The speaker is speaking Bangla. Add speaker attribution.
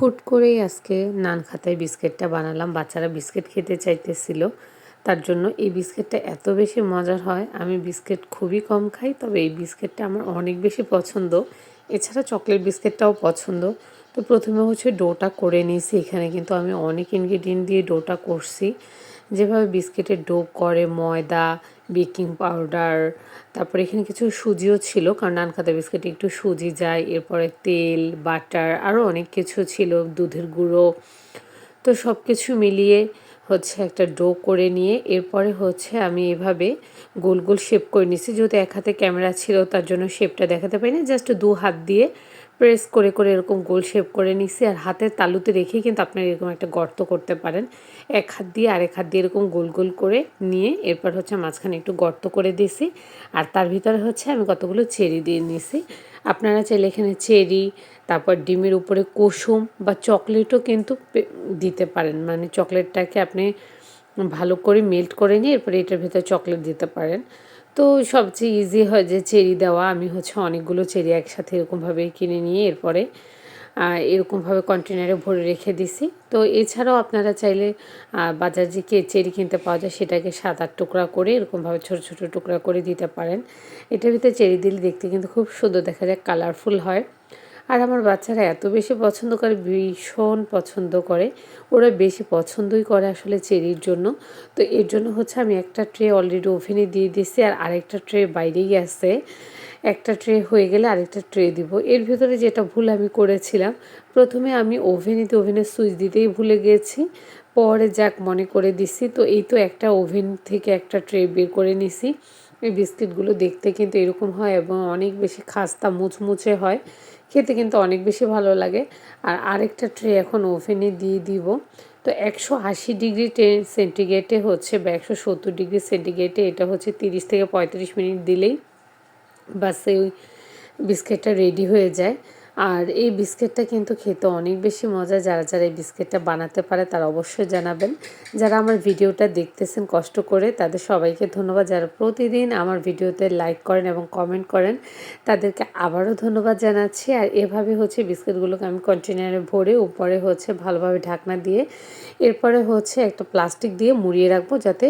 Speaker 1: হুট করেই আজকে নান খাতায় বিস্কিটটা বানালাম। বাচ্চারা বিস্কিট খেতে চাইতেছিল। তার জন্য এই বিস্কিটটা এত বেশি মজার হয়। আমি বিস্কিট খুবই কম খাই, তবে এই বিস্কিটটা আমার অনেক বেশি পছন্দ। এছাড়া চকলেট বিস্কিটটাও পছন্দ। তো প্রথমে হচ্ছে ডোটা করে নিয়েছি। এখানে কিন্তু আমি অনেক ইনগ্রিডিয়েন্ট দিয়ে ডোটা করছি। যেভাবে বিস্কিটের ডো করে, ময়দা, বেকিং পাউডার, তারপরে এখানে কিছু সুজিও ছিল, কারণ নানখাতা বিস্কিটে একটু সুজি যায়, এরপরে তেল, বাটার আরও অনেক কিছু ছিল, দুধের গুঁড়ো। তো সব কিছু মিলিয়ে হচ্ছে একটা ডো করে নিয়ে, এরপরে হচ্ছে আমি এভাবে গোল গোল শেপ করে নিছি যেহেতু এক হাতে ক্যামেরা ছিল, তার জন্য শেপটা দেখাতে পারি না জাস্ট দু হাত দিয়ে প্রেস করে করে এরকম গোল শেপ করে নিছি আর হাতের তালুতে রেখেই কিন্তু আপনারা এরকম একটা গর্ত করতে পারেন। এক হাত দিয়ে আরেক হাত দিয়ে এরকম গোল গোল করে নিয়ে এরপর হচ্ছে মাঝখানে একটু গর্ত করে দিয়েছি আর তার ভিতরে হচ্ছে আমি কতগুলো চেরি দিয়ে নিয়েছি আপনারা চাইলে এখানে চেরি, তারপর ডিমের উপরে কুসুম বা চকলেটও কিন্তু দিতে পারেন। মানে চকলেটটাকে আপনি ভালো করে মেল্ট করে নিয়ে এরপরে এটার ভিতরে চকলেট দিতে পারেন। তো সবচেয়ে ইজি হয় যে চেরি দেওয়া, আমি হচ্ছে অনেকগুলো চেরি একসাথে এরকমভাবে কিনে নিয়ে এরপরে এরকমভাবে কন্টেনারে ভরে রেখে দিছি। তো এছাড়াও আপনারা চাইলে বাজার যে চেরি কিনতে পাওয়া যায় সেটাকে সাত আট টুকরা করে এরকমভাবে ছোটো ছোটো টুকরা করে দিতে পারেন। এটার ভিতরে চেরি দিলে দেখতে কিন্তু খুব সুন্দর দেখা যায় কালারফুল হয়। আর আমার বাচ্চারা এত বেশি পছন্দ করে, ভীষণ পছন্দ করে। ওরা বেশি পছন্দই করে আসলে চেরির জন্য। তো এর জন্য হচ্ছে আমি একটা ট্রে অলরেডি ওভেনে দিয়ে দিয়েছি আর আরেকটা ট্রে বাইরেই আছে। একটা ট্রে হয়ে গেলে আরেকটা ট্রে দিব। এর ভিতরে যেটা ভুল আমি করেছিলাম, প্রথমে আমি ওভেনিতে, ওভেনের সুইচ দিতেই ভুলে গিয়েছি পরে যাক মনে করে দিছি। তো এই তো একটা ওভেন থেকে একটা ট্রে বের করে নিছি। এই বিস্কিটগুলো দেখতে কিন্তু এরকম হয় এবং অনেক বেশি খাস্তা, মুচমুচে হয়। খেতে কিন্তু অনেক বেশি ভালো লাগে। আর আরেকটা ট্রে এখন ওভেনে দিয়ে দিব। তো একশো আশি ডিগ্রি সেন্টিগ্রেডে হচ্ছে বা একশো সত্তর ডিগ্রি সেন্টিগ্রেডে এটা হচ্ছে তিরিশ থেকে পঁয়ত্রিশ মিনিট দিলেই বাস ওই বিস্কিটটা রেডি হয়ে যায়। আর এই বিস্কিটটা কিন্তু খেতে অনেক বেশি মজা। যারা যারা এই বিস্কিটটা বানাতে পারে, তারা অবশ্যই জানাবেন। যারা আমার ভিডিওটা দেখতেছেন কষ্ট করে, তাদের সবাইকে ধন্যবাদ। যারা প্রতিদিন আমার ভিডিওতে লাইক করেন এবং কমেন্ট করেন, তাদেরকে আবারও ধন্যবাদ জানাচ্ছি। আর এভাবে হচ্ছে বিস্কিটগুলোকে আমি কন্টেনারে ভরে, উপরে হচ্ছে ভালোভাবে ঢাকনা দিয়ে, এরপরে হচ্ছে একটা প্লাস্টিক দিয়ে মুড়িয়ে রাখব যাতে